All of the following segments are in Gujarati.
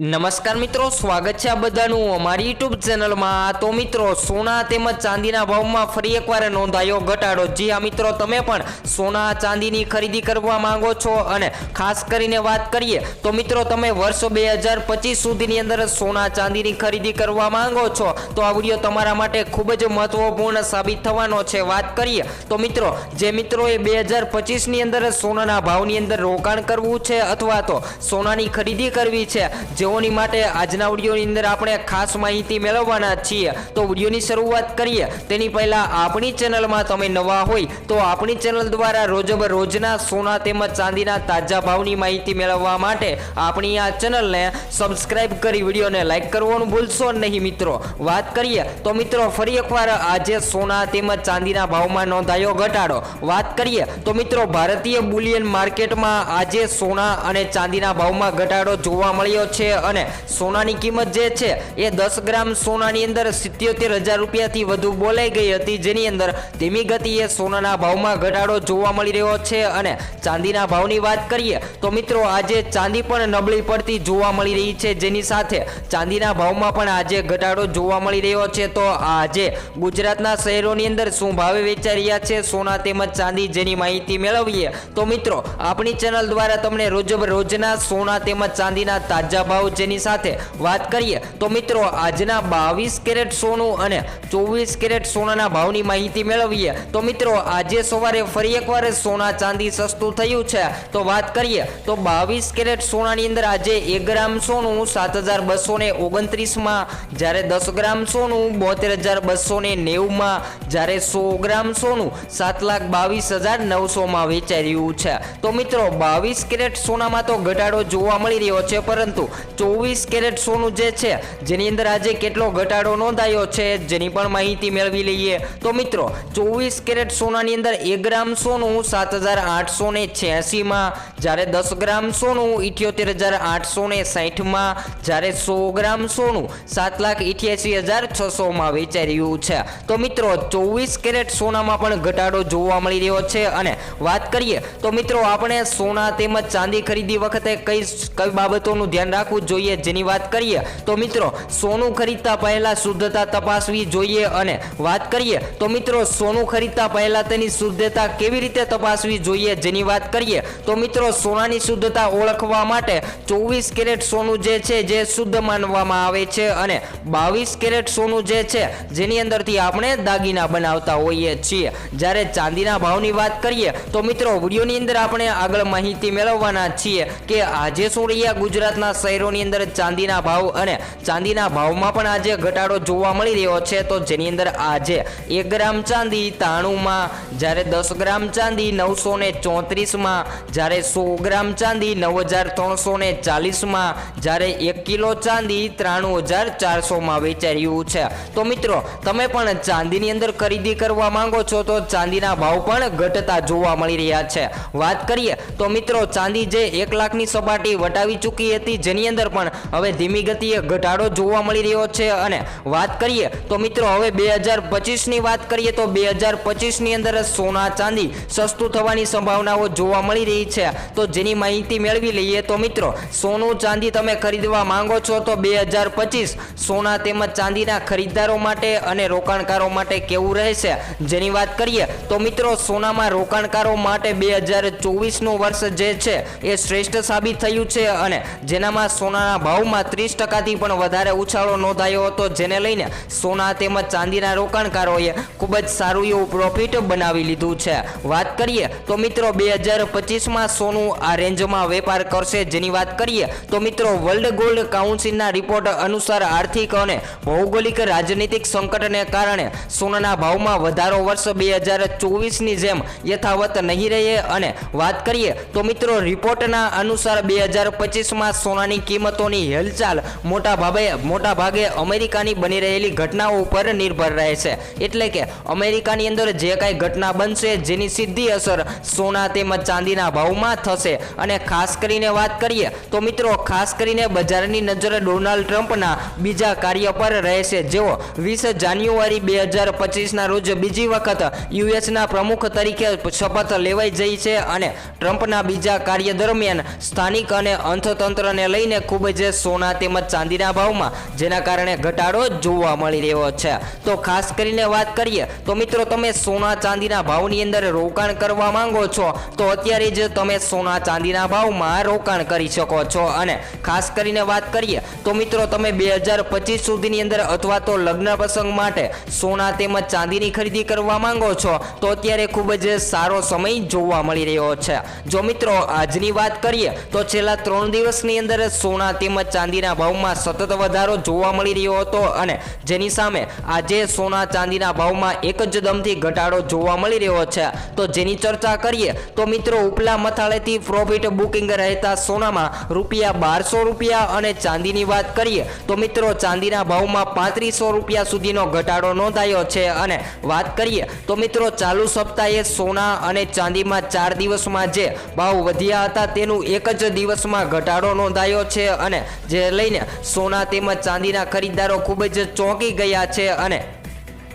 નમસ્કાર મિત્રો, સ્વાગત છે આ બધાનું અમારી યુટ્યુબ ચેનલમાં તો મિત્રો, સોના તેમજ ચાંદીના ભાવમાં ફરી એકવાર નોંધાયો ઘટાડો. જી આ મિત્રો, તમે પણ સોના, ચાંદીની ખરીદી કરવા માંગો છો અને ખાસ કરીને વાત કરીએ, તો મિત્રો, તમે વર્ષ બે હજાર પચીસ સુધીની અંદર સોના, ચાંદીની ખરીદી કરવા માંગો છો, તો આ વીડિયો તમારા માટે ખૂબ જ મહત્વપૂર્ણ સાબિત થવાનો છે. વાત કરીએ, તો મિત્રો, જે મિત્રોએ બે હજાર પચીસની અંદર સોનાના ભાવની અંદર રોકાણ કરવું છે અથવા તો સોનાની ખરીદી કરવી છે જેઓની માટે આજના વિડીયોની અંદર આપણે ખાસ માહિતી મેળવવાના છીએ. તો વિડીયોની શરૂઆત કરીએ. તેની પહેલા આપણી ચેનલમાં તમે નવા હોય તો આપણી ચેનલ દ્વારા રોજબ રોજના સોના તેમજ ચાંદીના તાજા ભાવની માહિતી મેળવવા માટે આપણી આ ચેનલને સબસ્ક્રાઇબ કરી વિડીયોને લાઈક કરવાનું ભૂલશો નહીં મિત્રો. વાત કરીએ તો મિત્રો ફરી એકવાર આજે સોના તેમજ ચાંદીના ભાવમાં નોંધાયો ઘટાડો. વાત કરીએ તો મિત્રો ભારતીય બુલિયન માર્કેટમાં આજે સોના અને ચાંદીના ભાવમાં ઘટાડો જોવા મળ્યો છે. અને સોનાની કિંમત જે છે એ દસ ગ્રામ સોનાની અંદર સિત્યોતેર હજાર રૂપિયાથી વધુ બોલાઈ ગઈ હતી. જેની અંદર ધીમી ગતિએ સોનાના ભાવમાં ઘટાડો જોવા મળી રહ્યો છે અને ચાંદીના ભાવની વાત કરીએ તો મિત્રો આજે ચાંદી પણ નબળી પડતી જોવા મળી રહી છે. જેની સાથે ચાંદીના ભાવમાં પણ આજે ઘટાડો જોવા મળી રહ્યો છે. તો આજે ગુજરાતના શહેરોની અંદર શું ભાવે વેચાઈ રહ્યા છે? સોના તેમજ ચાંદી જેની માહિતી મેળવીએ. તો મિત્રો, આપણી ચેનલ દ્વારા તમને રોજબ રોજના સોના તેમજ ચાંદીના તાજા ભાવ જેની સાથે વાત કરીએ તો મિત્રો, આજના બાવીસ કેરેટ સોનું અને ચોવીસ કેરેટ સોનાના ભાવની માહિતી મેળવીએ. તો મિત્રો, આજે સવારે ફરી એકવાર સોના ચાંદી સસ્તું થયું છે. તો વાત કરીએ તો બાવીસ કેરેટ સોનાની અંદર આજે એક ગ્રામ સોનું સાત હજાર બસો ને ઓગણત્રીસમાં, જ્યારે દસ ગ્રામ સોનું બોતેર હજાર બસો ને નેવુંમાં, જ્યારે સો ગ્રામ સોનું સાત લાખ બાવીસ હજાર નવસોમાં વેચાઈ રહ્યું છે. તો મિત્રો, બાવીસ કેરેટ સોનામાં તો ઘટાડો જોવા મળી રહ્યો છે, પરંતુ ચોવીસ કેરેટ સોનું જે છે, જેની અંદર આજે કેટલો ઘટાડો નોંધાયો છે, જેની પણ માહિતી મેળવી લઈએ. તો મિત્રો, ચોવીસ કેરેટ સોનાની અંદર એક ગ્રામ સોનું સાત હજાર આઠસો ને છ્યાસીમાં, જ્યારે દસ ગ્રામ સોનું ઇઠ્યોતેર હજાર આઠસો ને સાહીઠમાં જ્યારે સો ગ્રામ સોનું સાત લાખ ઇઠ્યાસી હજાર છસોમાં વેચાઈ રહ્યું છે. તો મિત્રો, ચોવીસ કેરેટ સોનામાં પણ ઘટાડો જોવા મળી રહ્યો છે. અને વાત કરીએ, તો મિત્રો, આપણે સોના તેમજ ચાંદી ખરીદી વખતે કઈ કઈ બાબતોનું ધ્યાન રાખવું જોઈએ જેની વાત કરીએ તો મિત્રો, સોનું ખરીદતા પહેલા શુદ્ધતા તપાસવી જોઈએ અને વાત કરીએ તો મિત્રો, સોનું ખરીદતા પહેલા તેની શુદ્ધતા કેવી રીતે તપાસવી જોઈએ જેની વાત કરીએ તો મિત્રો, સોનાની શુદ્ધતા ઓળખવા માટે ચોવીસ કેરેટ સોનું જે છે જે શુદ્ધ માનવામાં આવે છે અને બાવીસ કેરેટ સોનું જે છે જેની અંદરથી આપણે દાગીના બનાવતા હોઈએ છીએ. જ્યારે ચાંદીના ભાવની વાત કરીએ તો મિત્રો, વિડીયોની અંદર આપણે આગળ માહિતી મેળવવાના છીએ કે આજે શું ગુજરાતના શહેરોની અંદર ચાંદીના ભાવ અને ચાંદીના ભાવમાં પણ આજે ઘટાડો જોવા મળી રહ્યો છે, તો જેની અંદર આજે એક ગ્રામ ચાંદી તાણુંમાં જ્યારે દસ ગ્રામ ચાંદી નવસો ને ચોત્રીસમાં, જ્યારે સો ગ્રામ ચાંદી નવ હજાર ત્રણસો ને ચાલીસમાં, જ્યારે એક કિલો ચાંદી ત્રાણું હજાર ચારસોમાં વેચાઈ છે. તો મિત્રો, તમે પણ ચાંદીની અંદર ખરીદી કરવા માંગો છો, તો ચાંદીના ભાવ પણ ઘટતા જોવા મળી રહ્યા છે. વાત કરીએ, તો મિત્રો, ચાંદી જે એક લાખની સપાટી વટાવી ચૂકી હતી, જેની અંદર પણ હવે ધીમી ગતિએ ઘટાડો જોવા મળી રહ્યો છે અને વાત કરીએ તો મિત્રો હવે બે હજાર પચીસની વાત કરીએ તો બે હજાર પચીસની અંદર સોના ચાંદી સસ્તું થવાની સંભાવનાઓ જોવા મળી રહી છે. તો જેની માહિતી મેળવી લઈએ તો મિત્રો, સોનું ચાંદી તમે ખરીદવા માંગો છો તો બે હજાર પચીસ સોના તેમજ ચાંદીના ખરીદદારો માટે અને રોકાણકારો માટે કેવું રહેશે? જેની વાત કરીએ તો મિત્રો, સોનામાં રોકાણકારો માટે બે હજાર ચોવીસનું વર્ષ જે છે એ શ્રેષ્ઠ સાબિત થયું છે અને જેનામાં સોનાના ભાવમાં ત્રીસ ટકાથી પણ વધારે ઉછાળો નોંધાયો હતો, જેને લઈને સોના તેમજ ચાંદીના રોકાણકારોએ ખૂબ જ સારું એવું પ્રોફિટ બનાવી લીધું છે. વાત કરીએ તો મિત્રો બે હજાર પચીસમાં સોનું આ રેન્જમાં વેપાર કરશે. જેની વાત કરીએ તો મિત્રો વર્લ્ડ ગોલ્ડ કાઉન્સિલના રિપોર્ટ અનુસાર આર્થિક અને ભૌગોલિક રાજનીતિક સંકટને કારણે સોનાના ભાવમાં વધારો વર્ષ બે હજાર ચોવીસની જેમ યથાવત નહીં રહે. અને વાત કરીએ તો મિત્રો રિપોર્ટના અનુસાર બે હજાર પચીસમાં સોનાની કિંમતોની હિલચાલ મોટા ભાગે મોટા ભાગે અમેરિકાની બની રહેલી ઘટનાઓ ઉપર નિર્ભર રહે છે. એટલે કે અમેરિકાની અંદર જે કાંઈ ઘટના બનશે જેની સીધી અસર સોના તેમજ ચાંદીના ભાવમાં થશે. અને ખાસ કરીને વાત કરીએ તો મિત્રો, ખાસ કરીને બજારની નજર ડોનાલ્ડ ટ્રમ્પના બીજા કાર્ય પર રહેશે જેઓ વીસ જાન્યુઆરી બે હજાર પચીસના રોજ બીજી વખત યુએસના પ્રમુખ તરીકે શપથ લેવાઈ જઈ છે અને ટ્રમ્પના બીજા કાર્ય દરમિયાન સ્થાનિક અને અર્થતંત્રને લઈને ખૂબ જ સોના તેમજ ચાંદીના ભાવમાં, જેના કારણે ઘટાડો જોવા મળી રહ્યો છે. તો ખાસ કરીને વાત કરીએ, તો મિત્રો તમે સોના ચાંદીના ભાવની અંદર રોકાણ કરવા માંગો છો, તો અત્યારે જ તમે સોના ચાંદીના ભાવમાં રોકાણ કરી શકો છો. અને ખાસ કરીને વાત કરીએ, તો મિત્રો તમે બે હજાર પચીસ સુધીની અંદર અથવા તો લગ્ન પ્રસંગ માટે સોના તેમજ ચાંદીની ખરીદી કરવા માંગો છો, તો અત્યારે ખૂબ જ સારો સમય જોવા મળી રહ્યો છે. જો મિત્રો આજની વાત કરીએ, તો છેલ્લા ત્રણ દિવસની અંદર સોના તેમજ ચાંદીના ભાવમાં સતત વધારો જોવા મળી રહ્યો હતો અને જેની સામે આજે સોના ચાંદીના ભાવમાં એક જ દમથી ઘટાડો જોવા મળી રહ્યો છે. તો જેની ચર્ચા કરીએ તો મિત્રો ઉપલા મથાળેથી પ્રોફિટ બુકિંગ રહેતા સોનામાં રૂપિયા બારસો રૂપિયા અને ચાંદીની વાત કરીએ તો મિત્રો ચાંદીના ભાવમાં પાંત્રીસો રૂપિયા સુધીનો ઘટાડો નોંધાયો છે અને વાત કરીએ તો મિત્રો ચાલુ સપ્તાહે સોના અને ચાંદીમાં ચાર દિવસમાં જે ભાવ વધ્યા હતા તેનું એક જ દિવસમાં ઘટાડો નોંધાયો છે અને જે લઈને સોના તેમજ ચાંદીના ખરીદદારો ખૂબ જ ચોંકી ગયા છે અને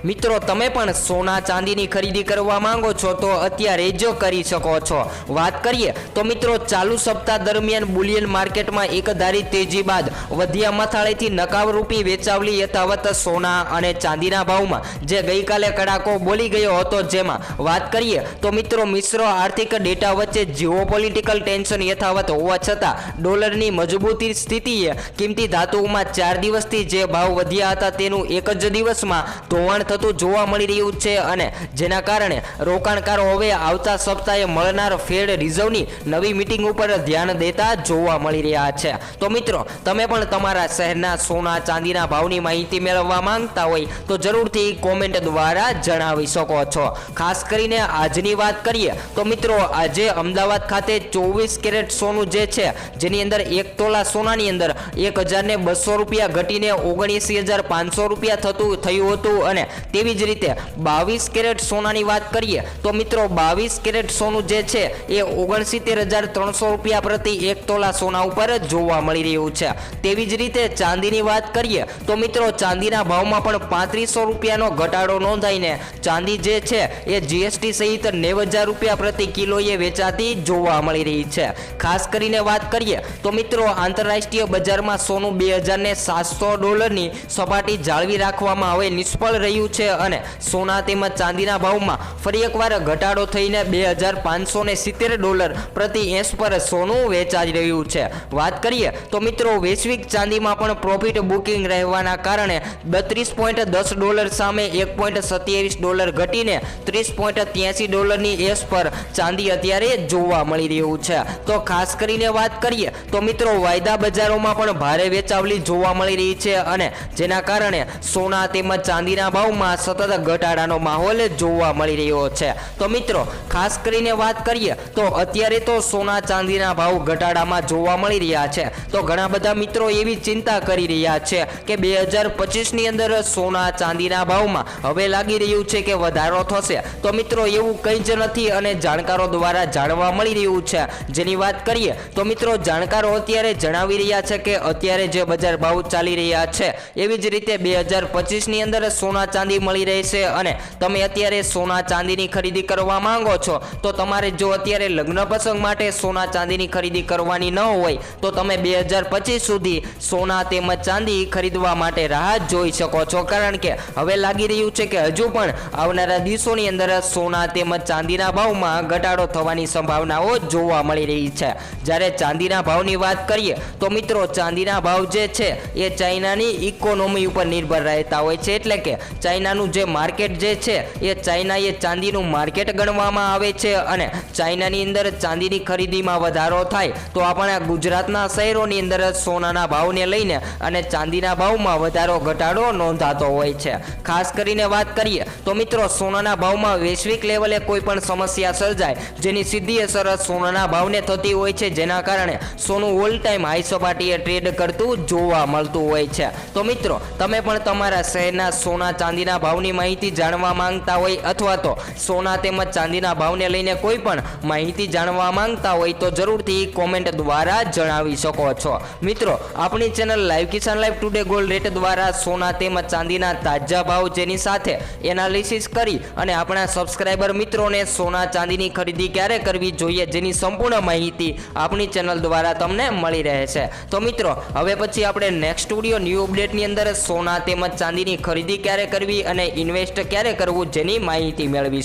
મિત્રો, તમે પણ સોના ચાંદીની ખરીદી કરવા માંગો છો, તો અત્યારે જ કરી શકો છો. વાત કરીએ, તો મિત્રો, ચાલુ સપ્તાહ દરમિયાન બુલિયન માર્કેટમાં એકધારી તેજી બાદ વધ્યા મથાળેથી નકાવરૂપી વેચાવલી યથાવત સોના અને ચાંદીના ભાવમાં, જે ગઈકાલે કડાકો બોલી ગયો હતો જેમાં, વાત કરીએ, તો મિત્રો, મિશ્ર આર્થિક ડેટા વચ્ચે જીઓપોલિટિકલ ટેન્શન યથાવત હોવા છતાં, ડોલરની મજબૂતી સ્થિતિએ કિંમતી ધાતુઓમાં ચાર દિવસથી જે ભાવ વધ્યા હતા તેનું એક જ દિવસમાં ધોવાણ થતું જોવા મળી રહ્યું છે અને જેના કારણે રોકાણકારો હવે આવતા સપ્તાહે મળનાર ફેડ રિઝર્વની નવી મિટિંગ ઉપર ધ્યાન દેતા જોવા મળી રહ્યા છે. તો મિત્રો, તમે પણ તમારા શહેરના સોના ચાંદીના ભાવની માહિતી મેળવવા માંગતા હોય તો જરૂરથી કોમેન્ટ દ્વારા જણાવી શકો છો. ખાસ કરીને આજની વાત કરીએ તો મિત્રો, આજે અમદાવાદ ખાતે ચોવીસ કેરેટ સોનું જે છે, જેની અંદર એક તોલા સોનાની અંદર એક હજારને બસો રૂપિયા ઘટીને ઓગણીસી હજાર પાંચસો રૂપિયા થતું, થયું હતું. અને તેવી જ રીતે બાવીસ કેરેટ સોનાની વાત કરીએ, તો મિત્રો બાવીસ કેરેટ સોનું જે છે, એ ઓગણસિત્તેર હજાર ત્રણસો રૂપિયા પ્રતિ એક તોલા સોના ઉપર જોવા મળી રહ્યું છે. તેવી જ રીતે ચાંદીની વાત કરીએ, તો મિત્રો ચાંદીના ભાવમાં પણ પાંત્રીસો રૂપિયાનો ઘટાડો નોંધાઈને ચાંદી જે છે, એ જીએસટી સહિત નેવ હજાર રૂપિયા પ્રતિ કિલોએ વેચાતી જોવા મળી રહી છે. ખાસ કરીને વાત કરીએ, તો મિત્રો આંતરરાષ્ટ્રીય બજારમાં સોનું બે હજારને સાતસો ડોલરની સપાટી જાળવી રાખવામાં હવે નિષ્ફળ રહ્યું છે અને સોના તેમજ ચાંદીના ભાવમાં ફરી એકવાર ઘટાડો થઈને બે હજાર પાંચસો ને સિત્તેર ડોલર પ્રતિ એસ પર સોનું વેચાઈ રહ્યું છે. વાત કરીએ તો મિત્રો વૈશ્વિક ચાંદીમાં પણ પ્રોફિટ બુકિંગ રહેવાના કારણે બત્રીસ પોઈન્ટ દસ ડોલર સામે એક પોઈન્ટ સત્યાવીસ ડોલર ઘટીને ત્રીસ પોઈન્ટ ત્યાંસી ડોલરની એસ પર ચાંદી અત્યારે જોવા મળી રહ્યું છે. તો ખાસ કરીને વાત કરીએ તો મિત્રો વાયદા બજારોમાં પણ ભારે વેચાવલી જોવા મળી રહી છે અને જેના કારણે સોના તેમજ ચાંદીના ભાવમાં સતત ઘટાડાનો માહોલ જોવા મળી રહ્યો છે. તો મિત્રો, ખાસ કરીને વાત કરીએ તો અત્યારે તો સોના ચાંદીના ભાવ ઘટાડામાં જોવા મળી રહ્યા છે. તો ઘણા બધા મિત્રો એવી ચિંતા કરી રહ્યા છે કે બે હજાર પચીસની અંદર સોના ચાંદીના ભાવમાં હવે લાગી રહ્યું છે કે વધારો થશે. તો મિત્રો, એવું કંઈ જ નથી અને જાણકારો દ્વારા જાણવા મળી રહ્યું છે. જેની વાત કરીએ તો મિત્રો, જાણકારો અત્યારે જણાવી રહ્યા છે કે અત્યારે જે બજાર ભાવ ચાલી રહ્યા છે, એવી જ રીતે બે હજાર પચીસની અંદર સોના ચાંદી મળી રહેશે અને તમે અત્યારે સોના ચાંદીની ખરીદી કરવા માંગો છો, તો તમારે જો અત્યારે લગ્ન પ્રસંગ માટે સોના ચાંદીની ખરીદી કરવાની ન હોય, તો તમે બે હજાર પચીસ સુધી સોના તેમજ ચાંદી ખરીદવા માટે રાહત જોઈ શકો છો. કારણ કે હવે લાગી રહ્યું છે કે હજુ પણ આવનારા દિવસોની અંદર સોના તેમજ ચાંદીના ભાવમાં ઘટાડો થવાની સંભાવનાઓ જોવા મળી રહી છે. જ્યારે ચાંદીના ભાવની વાત કરીએ, તો મિત્રો ચાંદીના ભાવ જે છે એ ચાઇનાની ઇકોનોમી ઉપર નિર્ભર રહેતા હોય છે. એટલે કે ચાઇનાનું જે માર્કેટ જે છે એ ચાઇના એ ચાંદીનું માર્કેટ ગણવામાં આવે છે અને ચાઇનાની અંદર ચાંદીની ખરીદીમાં વધારો થાય તો આપણે ગુજરાતના શહેરોની અંદર સોનાના ભાવને લઈને અને ચાંદીના ભાવમાં વધારો ઘટાડો નોંધાતો હોય છે. ખાસ કરીને વાત કરીએ તો મિત્રો સોનાના ભાવમાં વૈશ્વિક લેવલે કોઈ પણ સમસ્યા સર્જાય જેની સીધી અસર સોનાના ભાવને થતી હોય છે. જેના કારણે સોનું ઓલ ટાઈમ હાઈ સપાટીએ ટ્રેડ કરતું જોવા મળતું હોય છે. તો મિત્રો, તમે પણ તમારા શહેરના સોના ચાંદીના ભાવની માહિતી જાણવા માંગતા હોય અથવા તો સોના તેમજ ચાંદીના ભાવને લઈને કોઈ પણ માહિતી જાણવા માંગતા હોય તો જરૂરથી કોમેન્ટ દ્વારા જણાવી શકો છો. મિત્રો, આપણી channel live Kisan live today gold rate દ્વારા સોના તેમજ ચાંદીના તાજા ભાવ જેની સાથે એનાલિસિસ કરી અને આપણા સબસ્ક્રાઇબર મિત્રોને સોના ચાંદીની ખરીદી ક્યારે કરવી જોઈએ જેની સંપૂર્ણ માહિતી આપણી ચેનલ દ્વારા તમને મળી રહે છે. તો મિત્રો, હવે પછી આપણે નેક્સ્ટ સ્ટુડિયો ન્યૂ અપડેટની અંદર સોના તેમજ ચાંદીની ખરીદી ક્યારે કરવી અને ઇન્વેસ્ટ ક્યારે કરવું જેની માહિતી મેળવીશું.